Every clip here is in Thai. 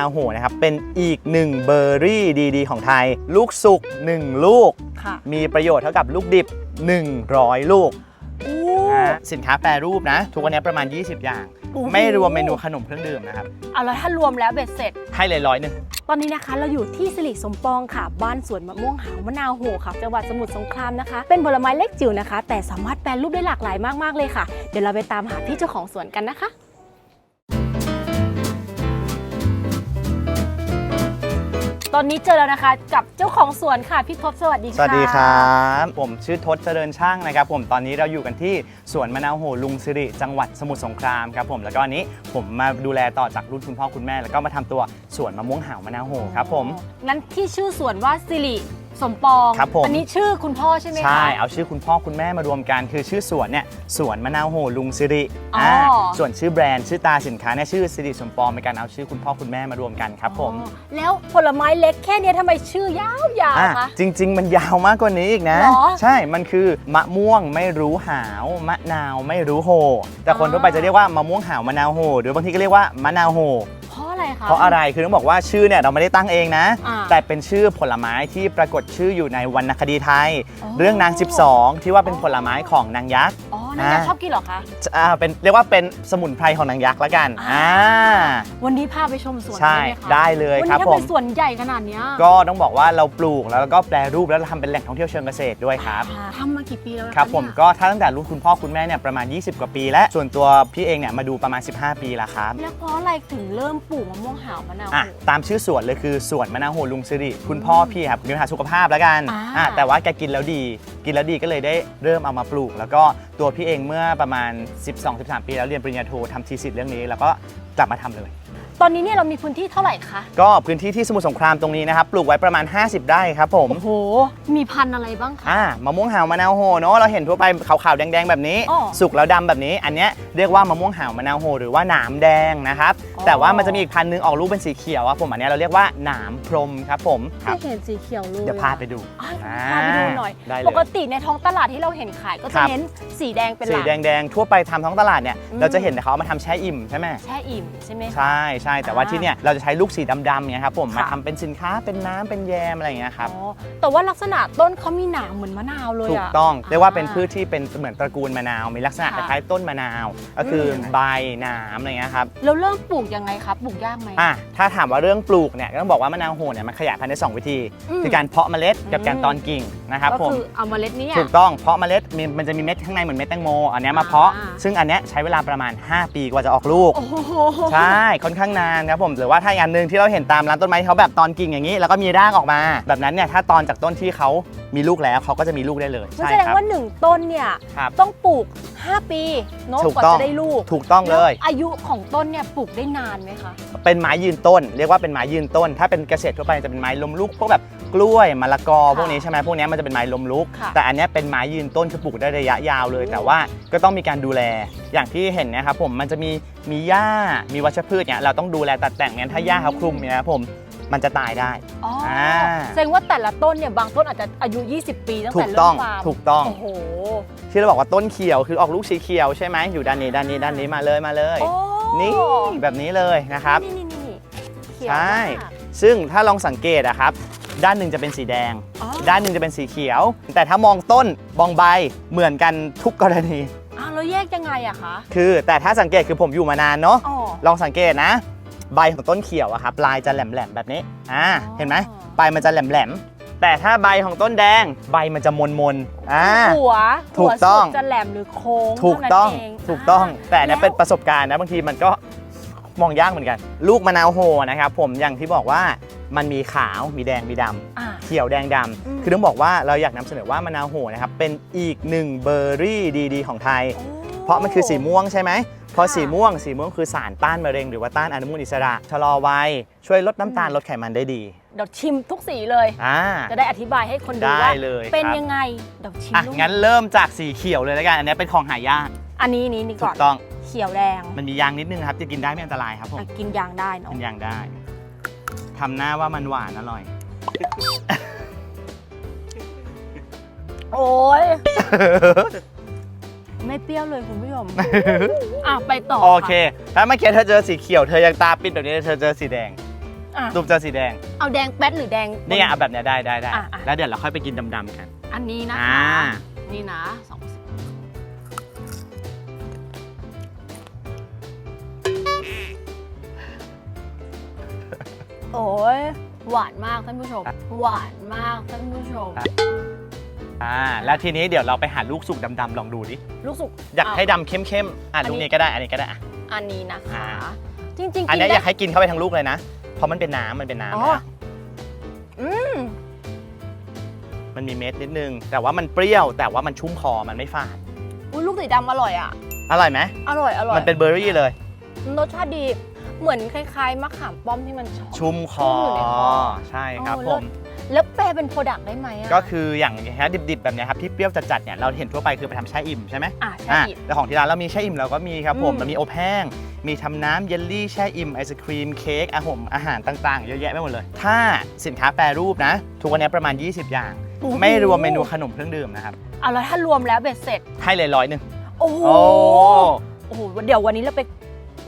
นาวโหนะครับ เป็นอีกหนึ่งเบอร์รี่ดีๆ ของไทย ลูกสุก 1 ลูก ค่ะมีประโยชน์เท่ากับลูกดิบ 100 ลูกอู้นะสินค้าแปรรูปนะ ทุกวันนี้ประมาณ 20 อย่าง โอ้โหไม่รวมเมนูขนมเครื่องดื่มนะครับ เอาแล้วถ้ารวมแล้วเบ็ดเสร็จ ให้เลยร้อยหนึ่ง ตอนนี้นะคะเราอยู่ที่สิริสมปองค่ะ บ้านสวนมะม่วงหาวมะนาวโหค่ะจังหวัดสมุทรสงครามนะคะ เป็นผลไม้เล็กจิ๋วนะคะ แต่สามารถแปลรูปได้หลากหลายมากๆเลยค่ะ เดี๋ยวเราไปตามหาพี่เจ้าของสวนกันนะคะ ตอนนี้เจอแล้วนะคะ กับเจ้าของสวนค่ะพี่ทบสวัสดีสค่ะวัสดีครับ ผมชื่อทศเจริญช่างนะครับ ผมตอนนี้เราอยู่กันที่สวนมะนาวโหลุงสิริจังหวัดสมุทรสงครามครับผมแล้วก็อันนี้ผมมาดูแลต่อจากรุ่นคุณพ่อคุณแม่ แล้วก็มาทำตัวสวนมะม่วงหาวมะนาวโหครับผม งั้นที่ชื่อสวนว่าสิริ สมปองครับผม อันนี้ชื่อคุณพ่อใช่ไหมคะ ใช่ เอาชื่อคุณพ่อคุณแม่มารวมกัน คือชื่อสวนเนี่ยสวนมะนาวโหลุงสิริอ๋ออ่ ส่วนชื่อแบรนด์ชื่อตาสินค้าเนี่ยชื่อสิริสมปองเป็นการเอาชื่อคุณพ่อคุณแม่มารวมกันครับผมอ๋อแล้วผลไม้เล็กแค่เนี้ยทำไมชื่อยาวๆอะคะ จริง ๆ มันยาวมากกว่านี้อีกนะหรอใช่ มันคือมะม่วงไม่รู้หาวมะนาวไม่รู้โห แต่คนอ๋อ ทั่วไปจะเรียกว่ามะม่วงหาวมะนาวโห หรือบางทีก็เรียกว่ามะนาวโห เพราะอะไร คะ เพราะอะไรคือต้องบอกว่าชื่อเนี่ยเราไม่ได้ตั้งเองนะ อ่าแต่เป็นชื่อผลไม้ที่ปรากฏชื่ออยู่ในวรรณคดีไทย อ๋อ เรื่องนาง 12 ที่ว่าเป็นผลไม้ของนางยักษ์ อ๋อนักอยากอ่า ชอบกินเหรอคะ อ่าเป็นเรียกว่าเป็นสมุนไพรของนางยักษ์ละกันอ่า อ่าวันนี้พาไปชมสวนใช่ได้ไหมคะได้เลยวันครับนี้ถ้าผเป็มนสวนใหญ่ขนาดเนี้ยก็ต้องบอกว่าเราปลูกแล้วก็แปรรูปแล้วเราทำเป็นแหล่งท่องเที่ยวเชิงเกษตรด้วยครับ อ่าทำมากี่ปีแล้วนะะครับผมเนี่ยก็ถ้าตั้งแต่รุ่นคุณพ่อคุณแม่เนี่ยประมาณ 20 กว่าปีและส่วนตัวพี่เองเนี่ยมาดูประมาณ 15 ปีแล้วครับ แล้วเพราะอะไรถึงเริ่มปลูกมะม่วงหาวมะนาว อะโหตามชื่อสวนเลยคือสวนมะนาวโหลุงสิริคุณพ่อพี่ครับมีปัญหาสุขภาพแล้วกันอ่า อะแต่ว่าแกกินแล้วดี กินแล้วดีก็เลยได้เริ่มเอามาปลูก แล้วก็ตัวพี่เองเมื่อประมาณ 12-13 ปีแล้วเรียนปริญญาโททำทีสิทธิ์เรื่องนี้ แล้วก็กลับมาทำเลย ตอนนี้เนี่ยเรามีพื้นที่เท่าไหร่คะ ก็พื้นที่ที่สมุทรสงครามตรงนี้นะครับ ปลูกไว้ประมาณ 50 ไร่ครับผม โอ้โห มีพันธุ์อะไรบ้างคะ อ่ามะม่วงหาวมะนาวโหเนาะเราเห็นทั่วไปขาวๆแดงๆแบบนี้ อ๋อสุกแล้วดำแบบนี้ อันเนี้ยเรียกว่ามะม่วงหาวมะนาวโหหรือว่าหนามแดงนะครับ อ๋อ แต่ว่ามันจะมีอีกพันธุ์หนึงออกลูกเป็นสีเขียวอะผมอันเนี้ยเราเรียกว่าหนามพรหมครับผมครับไม่เห็นสีเขียวเลยเดี๋ยวพาไปดูอะอ่พาไปดูหน่อย ได้เลปย กติในท้องตลาดที่เราเห็นขายก็คจะรับ เน้นสีแดงเป็นหสีลัก แดงๆทั่วไปทำท้องตลาดเนี่ยอืม เราจะเห็นแต่เขาเอามาทำแช่อิ่มใช่ไหมแช่อิ่มใช่ไหมคะ ใช่ใช่แต่ว่าอ่าที่เนี่ยเราจะใช้ลูกสีดำๆเนี่ยครับผมค่ะมาทำเป็นสินค้าเป็นน้ำเป็นแยมอะไรอย่างเงี้ยครับอ๋อแต่ว่าลักษณะต้นเขามีหนามเหมือนมะนาวเลยถูกอะต้องเรียกว่าเป็นอ่าพืชที่เป็นเหมือนตระกูลมะนาว มีลักษณะคค่ะล้ายๆต้นมะนาว ก็คืออมใบหนามอะไรเงี้ยครับแล้วเริ่มปลูกยังไงครับปลูกยากไหมอะถ้าถามว่าเรื่องปลูกเนี่ยก็ต้องบอกว่ามะนาวโหเนี่ยมันขยายพันธุ์ได้สองวิธีอืมคือการเพาะเมล็ดกับอืมการตอนกิ่งนะครับก็ผมคือเอาเมล็ดนี้อะถูกต้องเพาะเมล็ดมีมันจะมีเม็ดข้างในเหมือนเม็ดแตงโมอันเนี้ยมาเพาะอ่าซึ่งอันเนี้ยใช้เวลาประมาณ 5 ปีกว่าจะออกลูกโอ้โหใช่ค่อนข้างนานครับผมหรือว่าถ้าอย่างหนึ่งที่เราเห็นตามร้านต้นไม้เขาแบบตอนกิ่งอย่างนี้ แล้วก็มีรากออกมา แบบนั้นเนี่ยถ้าตอนจากต้นที่เขา มีลูกแล้วเขาก็จะมีลูกได้เลยนั่นใช่แสดงครับว่าหนึ่งต้นเนี่ย ครับ ต้องปลูก 5 ปีเนอะถูกกว่าต้อง จะได้ลูกถูกต้องเลย แวอายุของต้นเนี่ยปลูกได้นานไหมคะ เป็นไม้ยืนต้น เรียกว่าเป็นไม้ยืนต้น ถ้าเป็นเกษตรทั่วไปจะเป็นไม้ล้มลุกพวกแบบกล้วยมะละกอค่ะพวกนี้ใช่ไหมพวกนี้มันจะเป็นไม้ล้มลุก ค่ะแต่อันเนี้ยเป็นไม้ยืนต้นคือปลูกได้ระยะยาวเลย โอ้ แต่ว่าก็ต้องมีการดูแล อย่างที่เห็นเนะครับผมมันจะมีมีหญ้ามีวัชพืชเนี่ยเราต้องดูแลตัดแต่งเนี่ยถ้าหญ้าเขาคลุมเนี่ยนะครับผม มันจะตายได้อ๋ออา แสดงว่าแต่ละต้นเนี่ยบางต้นอาจจะอายุ 20 ปีตั้งถูแต่กเริ่ต้องมฟาร์มถูกต้อง โอ้โหที่เราบอกว่าต้นเขียวคือออกลูกสีเขียวใช่ไหมอยู่ด้านนี้ด้านนี้ด้านนี้มาเลยมาเลย โอ้นี่แบบนี้เลยนะครับ นี่นี่นี่เขียวใช่ มากซึ่งถ้าลองสังเกตอะครับ ด้านหนึ่งจะเป็นสีแดง อ๋อด้านหนึ่งจะเป็นสีเขียว แต่ถ้ามองต้นมองใบเหมือนกันทุกกรณี อ้าวแล้วแยกยังไงอะคะคือ แต่ถ้าสังเกตคือผมอยู่มานานเนาะ อ๋อลองสังเกตนะ ใบของต้นเขียวอะครับปลายจะแหลมๆแบบนี้อ่าอ๋อเห็นไหมใบมันจะแหลมๆแต่ถ้าใบของต้นแดงใบมันจะมนๆอ่า หัวถูกต้อง หัวสุดจะแหลมหรือโค้งถูกต้องเท่านั้นเถูกต้องแต่อันแล้นี่วเป็นประสบการณ์นะบางทีมันก็มองยากเหมือนกัน ลูกมะนาวโฮนะครับผมอย่างที่บอกว่ามันมีขาวมีแดงมีดำ อ่าเขียวแดงดอืมำคือต้องบอกว่าเราอยากนำเสนอว่ามะนาวโหนะครับเป็นอีกหนึ่งเบอร์รี่ดี ๆ ของไทย โอ้ เพราะมันคือสีม่วงใช่ไหม พอค่ะสีม่วงสีม่วงคือสารต้านมะเร็งหรือว่าต้านอนุมูลอิสระชะลอวัยช่วยลดน้ำตาลอืมลดไขมันได้ดีเดี๋ยวชิมทุกสีเลย อ่า จะได้อธิบายให้คนดูได้ว่าเลยเป็นครับ ยังไงเดี๋ยวชิมอะลูกงั้นเริ่มจากสีเขียวเลยแล้วกันอันนี้เป็นของหายากอันนี้นี้นี่ถูก่อนกต้องเขียวแดงมันมียางนิดนึงครับจะกินได้ไม่อันตรายครับผม อะกินยางได้เนาะกินยางได้ ทำหน้าว่ามันหวานอร่อย โอ้ย ไม่เปรี้ยวเลยคุณผู้ชม อะไปต่อโอเคะถ้าเมื่อกี้เธอเจอสีเขียวเธอยังตาปิดแบบนี้เธอเจอสีแดงอะตูมเจอสีแดงเอาแดงแป๊ดหรือแดง นี่ไงเอาแบบเนี้ยได้ได้ได้อะอะ แล้วเดี๋ยวเราค่อยไปกินดำๆกัน อันนี้นะอ่า คะนี่นะสองโอ้ยหวานมากท่านผู้ชม หวานมากท่านผู้ชม อ่าแล้วทีนี้เดี๋ยวเราไปหาลูกสุกดำๆลองดูดิลูกสุกอยากให้เดำเข้มๆอะอันนี้ลูกนี้ก็ได้อันนี้ก็ได้อะอันนี้นะคะอ่าจริงๆอันกินเนี้ยอได้ยากให้กินเข้าไปทั้งลูกเลยนะ เพราะมันเป็นน้ำมันเป็นน้ำอ๋อนะอืมมันมีเม็ดนิดนึง แต่ว่ามันเปรี้ยวแต่ว่ามันชุ่มคอมันไม่ฝาดอุ้ยลูกสีดำอร่อยอะอร่อยไหมอร่อยอร่อยมันเป็นเบอร์รี่เลยรสชาติดีเหมือนคล้ายๆมะขามป้อมที่มันชอบชุ่มคชุ่อมอยู่ในคอใช่ครับโอ้ผเลิศม แล้วแปลเป็นโปรดักต์ได้ไหมอะ ก็คืออย่างแฮะดิบๆแบบเนี้ยครับที่เปรี้ยวจัดๆเนี่ยเราเห็นทั่วไปคือไปทำแช่อิ่มใช่ไหมอะใช่อะอีก แต่ของที่ร้านเรามีแช่อิ่มเราก็มีครับผมอืมมันมีอบแห้ง มีทำน้ำเยลลี่แช่อิ่มไอศครีมเค้กอาหมอาหารต่างๆเยอะแยะไปหมดเลย ถ้าสินค้าแปรรูปนะ ทุกวันนี้ประมาณ 20 อย่าง โอ้โหไม่รวมเมนูขนมเครื่องดื่มนะครับเอาแล้วถ้ารวมแล้วเบ็ดเสร็จ ให้เลยร้อยหนึ่งโอ้โหโอ้ โอ้โหเดี๋ยววันนี้เราไป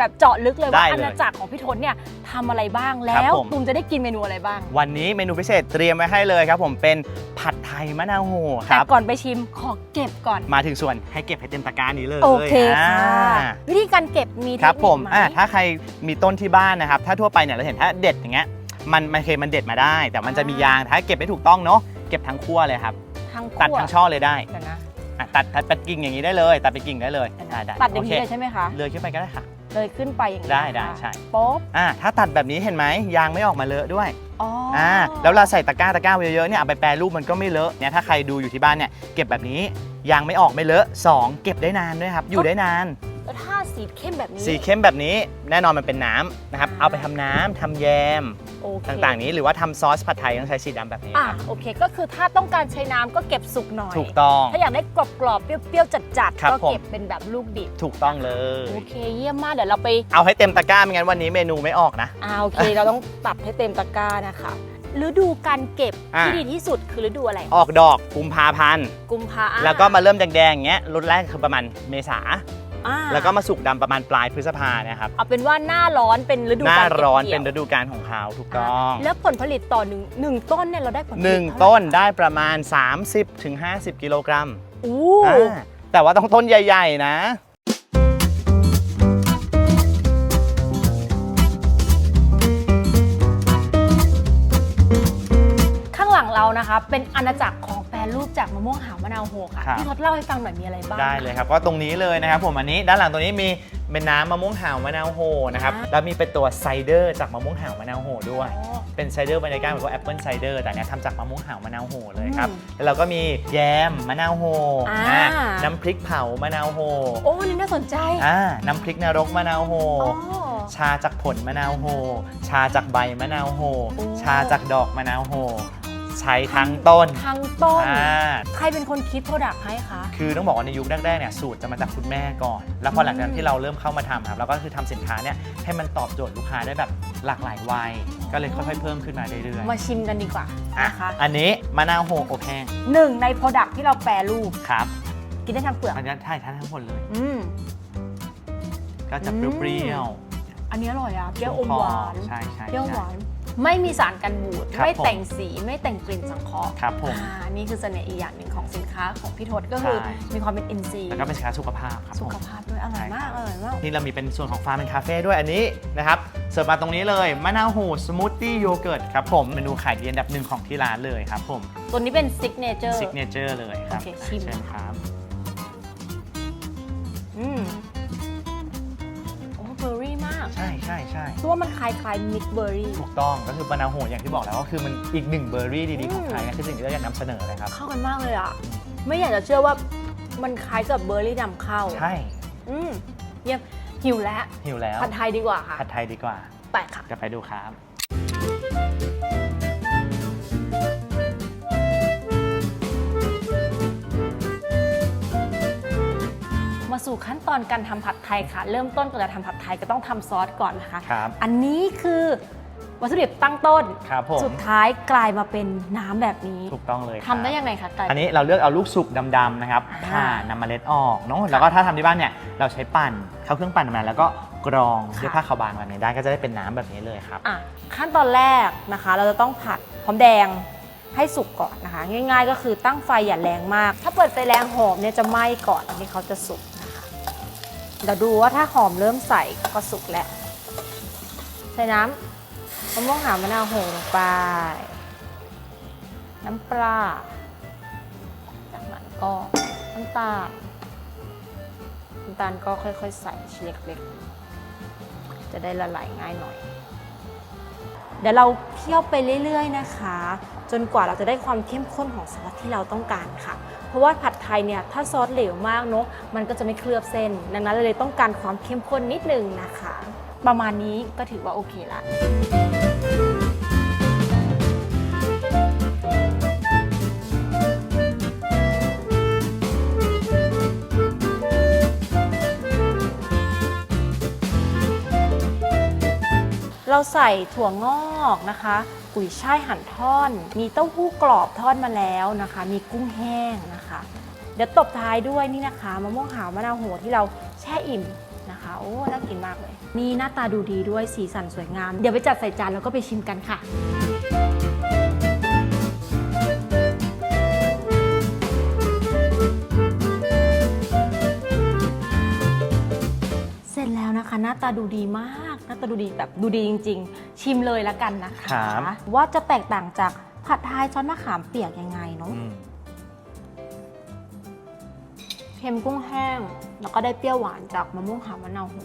แบบเจาะลึกเลยได้ว่าเลยอาณาจักรของพี่ทศเนี่ยทำอะไรบ้างครัแล้บวผม ตูมจะได้กินเมนูอะไรบ้าง วันนี้เมนูพิเศษเตรียมไว้ให้เลยครับ ผมเป็นผัดไทยมะนาวโหคแต่รับ ก่อนไปชิมขอเก็บก่อน มาถึงส่วนให้เก็บให้เต็มตะกร้านี้เลยโอเคค่ะ อ่า วิธีการเก็บมีเทครับคนิผคมไหม อ่าถ้าใครมีต้นที่บ้านนะครับ ถ้าทั่วไปเนี่ยเราเห็นถ้าเด็ดอย่างเงี้ย มันมันเคยมันเด็ดมาได้ แต่มันจะมียาง ถ้าเก็บไม่ถูกต้องเนาะ เก็บทั้งขั้วเลยครับ ทั้งตัดคั่วทั้งช่อเลยได้เดี๋ยวนะอะตัดตัดตัดกิ่งอย่างนี้ได้เลย ตัดเป็นกิ่งได้เลยอ่าได้ตัดอย่างนี้โเคเลยใช่ไหมคะ เลยขึ้นไปก็ได้ค่ะ เลยขึ้นไปอย่างนี้ได้นะคะได้ใช่โป๊บอ่าถ้าตัดแบบนี้เห็นไหมยางไม่ออกมาเลอะด้วยอ๋อออ่าแล้วเราใส่ตะกร้าตะกร้าไว้เยอะๆเนี่ยเอาไปแปรรูปมันก็ไม่เลอะเนี่ยถ้าใครดูอยู่ที่บ้านเนี่ยเก็บแบบนี้ยางไม่ออกไม่เลอะสองเก็บได้นานด้วยครับ อยู่ได้นาน แล้วถ้าสีเข้มแบบนี้ สีเข้มแบบนี้แน่นอนมันเป็นน้ำนะครับอ่าเอาไปทำน้ำทำแยม โอเคต่างๆ นี้หรือว่าทำซอสผัดไทยต้องใช้สีดำแบบนี้อะครับ โอเค ก็คือถ้าต้องการใช้น้ำก็เก็บสุกหน่อย ถูกต้อง ถ้าอยากได้กรอบๆ เปรี้ยวๆ จัดครับๆก็ผมเก็บเป็นแบบลูกดิบ ถูกต้องเลย โอเค เยี่ยมมาก เดี๋ยวเราไปเอาให้เต็มตะกร้าไม่งั้นวันนี้เมนูไม่ออกนะ อ่าโอเค เราต้องตัดให้เต็มตะกร้านะคะฤดูการเก็บอะ ที่ดีที่สุดคือฤดูอะไร ออกดอกกุมภาพันธ์ กุมภาแล้วก็มาเริ่มแดงๆอย่างเงี้ยรุ่นแรกคือประมาณเมษา อ่าแล้วก็มาสุกดำประมาณปลายพฤษภาเนี่ยครับเอาเป็นว่าหน้าร้อนเป็นฤดูหน้าการเก็บร้อนกี่เป็ยนวฤดูกาลของเขาถูกต้อง แล้วผลผลิตต่อหนึ่งหนึ่งต้นเนี่ยเราได้ผลผลิตหนึ่งเท่าไหร่ต้นได้ประมาณ 30-50 กิโลกรัมอู้อ่าแต่ว่าต้องต้นใหญ่ ๆ นะ ข้างหลังเรานะคะ เป็นอาณาจักรของแป รรูปจากมะม่วงหาวมะนาวโฮค่ะครับ พี่ทศเล่าให้ฟังหน่อยมีอะไรบ้าง ได้เลยครับก็ตรงนี้เลยนะครับผมอันนี้ด้านหลังตรงนี้มีเป็นน้ำมะม่วงหาวมะนาวโหนะครับอ่า แล้วมีเป็นตัวไซเดอร์จากมะม่วงหาวมะนาวโหด้วย อ๋อ เป็นไซเดอร์บรรยากาศเหมือนกับแอปเปิลไซเดอร์แต่เนี้ยทำจากมะม่วงหาวมะนาวโหเลยครับ อืมแล้วเราก็มีแยมมะนาวโหอ่าอ่าน้ำพริกเผามะนาวโหโอ้นี่น่าสนใจอ่าน้ำพริกนรกมะนาวโห อ๋อ ชาจากผลมะนาวโหชาจากใบมะนาวโหโอ้ ชาจากดอกมะนาวโห ใช้ทั้งต้นทั้งต้น อ่าใครเป็นคนคิดโปรดักต์ให้คะ คือต้องบอกว่าในยุคแรกๆเนี่ยสูตรจะมาจากคุณแม่ก่อน แล้วพอหลังจากนั้นอืมที่เราเริ่มเข้ามาทำครับเราก็คือทำสินค้าเนี่ยให้มันตอบโจทย์ลูกค้าได้แบบหลากหลายวัย ก็เลยค่อยๆเพิ่มขึ้นมาเรื่อยมาชิมกันดีกว่าๆอะนะคะอันนี้มะนาวโฮอบแห้งหนึ่งในโปรดักต์ที่เราแปรรูป ครับกินได้ทั้งเปลือก อันนี้ใช่ทั้งหมดเลย อืม ก็จะอืมเปรี้ยวอันนี้อร่อยอะ ๆเปรี้ยวอมหวาน ใช่ใช่เปรี้ยวหใช่วาน ไม่มีสารกันบูดครับไม่แต่งผมสีไม่แต่งกลิ่นสังเคราะห์ครับผมอ่านี่คือเสน่ห์อีกอย่างหนึ่งของสินค้าของพี่ทศก็คือใช่ มีความเป็นอินทรีย์แล้วก็เป็นสินค้าสุขภาพครับสุผม ขภาพด้วยอร่อยมากใช่อร่อยมาก นี่เรามีเป็นส่วนของฟาร์มเป็นคาเฟ่ด้วยอันนี้นะครับเสิร์ฟมาตรงนี้เลยมะนาวโฮสมูทตี้โยเกิร์ตครับผมเมนูขายดีอันดับหนึ่งของที่ร้านเลยครับผมตัวนี้เป็นซิกเนเจอร์ ซิกเนเจอร์เลยครับโอเคชิม เชิญครับ ร์รี่มากใช่ใช่ใช่ตัวามันคล้ายคล้ายมิกเบอร์รี่ถูกต้องก็คือมะนาวโหอย่างที่บอกแล้วก็คือมันอีกหนึ่งเบอร์รี่ดีๆของอืมไทยนะคือสิ่งที่เราอยากนำเสนอเลยครับเข้ากันมากเลยอะไม่อยากจะเชื่อว่ามันคล้ายกับเบอร์รี่นำเข้าใช่อืมเยี่ยมหิวแล้วหิวแล้วผัดไทยดีกว่าค่ะผัดไทยดีกว่าไปค่ะจะไปดูครับ สู่ขั้นตอนการทำผัดไทยค่ะ เริ่มต้นก่อนจะทำผัดไทยก็ต้องทำซอสก่อนนะคะ ครับ อันนี้คือวัตถุดิบตั้งต้น ครับผม สุดท้ายกลายมาเป็นน้ำแบบนี้ถูกต้องเลยครับทำได้ยังไงคะกลาย อันนี้เราเลือกเอาลูกสุกดำๆนะครับอ่าผ่านำเมล็ดออกเนาะแล้วก็ถ้าทำที่บ้านเนี่ยเราใช้ปั่นเข้าเครื่องปั่นมาแล้วก็กรองค่ะ ด้วยผ้าขาวบางแบบนี้ได้ก็จะได้เป็นน้ำแบบนี้เลยครับ อะขั้นตอนแรกนะคะ เราจะต้องผัดหอมแดงให้สุกก่อนนะคะ ง่าย ๆ ก็คือตั้งไฟอย่าแรงมาก ถ้าเปิดไฟแรงหอมเนี่ยจะไหม้ก่อนที่เขาจะสุกนะคะ เดี๋ยวดูว่าถ้าหอมเริ่มใส่ก็สุกแล้ว ใส่น้ำมะม่วงหามะนาวโหลงไป น้ำปลา จากนั้นก็น้ำตาล น้ำตาลก็ค่อยๆ ใส่ชิ้นเล็กๆ จะได้ละลายง่ายหน่อย เดี๋ยวเราเคี่ยวไปเรื่อยๆนะคะ จนกว่าเราจะได้ความเข้มข้นของซอสที่เราต้องการค่ะ เพราะว่าผัดไทยเนี่ยถ้าซอสเหลวมากเนาะมันก็จะไม่เคลือบเส้น ดังนั้นเราเลยต้องการความเข้มข้นนิดนึงนะคะ ประมาณนี้ก็ถือว่าโอเคละเราใส่ถั่วงอกนะคะ กุยช่ายหั่นท่อน มีเต้าหู้กรอบทอดมาแล้วนะคะ มีกุ้งแห้งนะคะ เดี๋ยวตบท้ายด้วยนี่นะคะมะม่วงหาวมะนาวโหที่เราแช่อิ่มนะคะโอ้น่ากินมากเลย นี่หน้าตาดูดีด้วยสีสันสวยงาม เดี๋ยวไปจัดใส่จานแล้วก็ไปชิมกันค่ะ นะคะหน้าตาดูดีมากหน้าตาดูดีแบบดูดีจริง ๆ ชิมเลยละกันนะคะ ครับ ว่าจะแตกต่างจากผัดไทยซอสมะขามเปียกยังไงเนาะ อืมเค็มกุ้งแห้ง แล้วก็ได้เปรี้ยวหวานจากมะม่วงหาวมะนาวโห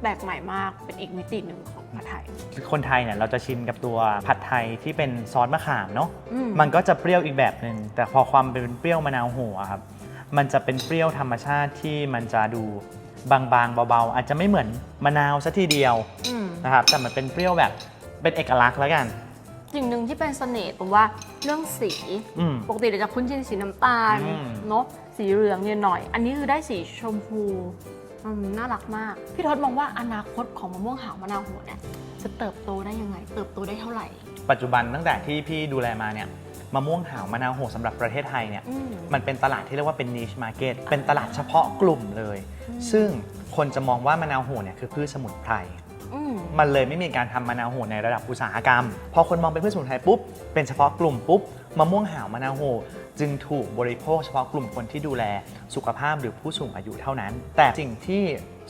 แปลกใหม่มากเป็นอีกมิติหนึ่งของผัดไทยคนไทยเนี่ยเราจะชินกับตัวผัดไทยที่เป็นซอสมะขามเนาะ อืมมันก็จะเปรี้ยวอีกแบบหนึ่งแต่พอความเป็นเปรี้ยวมะนาวโหอะครับ มันจะเป็นเปรี้ยวธรรมชาติที่มันจะดู บางๆ เบาๆ อาจจะไม่เหมือนมะนาวซะทีเดียวอืมนะครับแต่มันเป็นเปรี้ยวแบบเป็นเอกลักษณ์แล้วกัน สิ่งหนึ่งที่เป็นเสน่ห์ผมว่าเรื่องสี อืม ปกติเราจะคุ้นชินสีน้ำตาลอืม เนาะสีเหลืองเนี่ยหน่อย อันนี้คือได้สีชมพูอืมน่ารักมาก พี่ทศมองว่าอนาคตของมะม่วงหาวมะนาวโหเนี่ยจะเติบโตได้ยังไง เติบโตได้เท่าไหร่ ปัจจุบันตั้งแต่ที่พี่ดูแลมาเนี่ย มะม่วงหาวมะนาวโหสำหรับประเทศไทยเนี่ยอืมมันเป็นตลาดที่เรียกว่าเป็น niche market เป็นตลาดเฉพาะกลุ่มเลยอืมซึ่งคนจะมองว่ามะนาวโหเนี่ยคือพืชสมุนไพรอืมมันเลยไม่มีการทำมะนาวโหในระดับอุตสาหกรรม พอคนมองเป็นพืชสมุนไพรปุ๊บ เป็นเฉพาะกลุ่มปุ๊บ มะม่วงหาวมะนาวโหจึงถูกบริโภคเฉพาะกลุ่มคนที่ดูแลสุขภาพหรือผู้สูงอายุเท่านั้น แต่สิ่งที่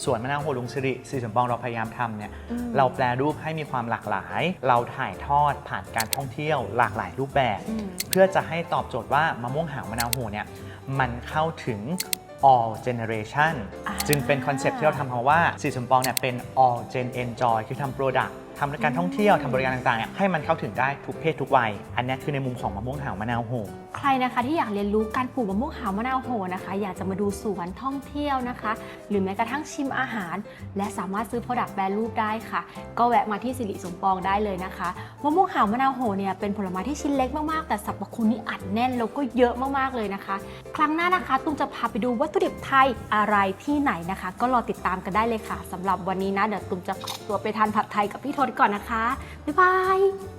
สวนมะนาวโหลุงสิริสีสมปองเราพยายามทำเนี่ยอืมเราแปลรูปให้มีความหลากหลาย เราถ่ายทอดผ่านการท่องเที่ยวหลากหลายรูปแบบอืมเพื่อจะให้ตอบโจทย์ว่ามะม่วงหาวมะนาวโหเนี่ยมันเข้าถึง all generation อ่าจึงเป็นคอนเซ็ปต์ที่เราทำมาว่าสีสมปองเนี่ยเป็น all gen enjoy คือทำ product ทำการท่องเที่ยวทำบริการต่างๆ ให้มันเข้าถึงได้ทุกเพศทุกวัย อันนี้คือในมุมของมะม่วงหาวมะนาวโหใครนะคะที่อยากเรียนรู้การปลูกมะม่วงหาวมะนาวโหนะคะ อยากจะมาดูสวนท่องเที่ยวนะคะ หรือแม้กระทั่งชิมอาหาร และสามารถซื้อ Product แปรรูปได้ค่ะ ก็แวะมาที่สิริสมปองได้เลยนะคะมะม่วงหาวมะนาวโหเนี่ยเป็นผลไม้ที่ชิ้นเล็กมากๆ แต่สรรพคุณนี่อัดแน่นแล้วก็เยอะมากๆเลยนะคะ ครั้งหน้านะคะตุ้มจะพาไปดูวัตถุดิบไทยอะไรที่ไหนนะคะ ก็รอติดตามกันได้เลยค่ะสำหรับวันนี้นะเดี๋ยวตุ้มจะขอตัวไปทานผัดไทยกับพี่ทดก่อนนะคะ บ๊ายบาย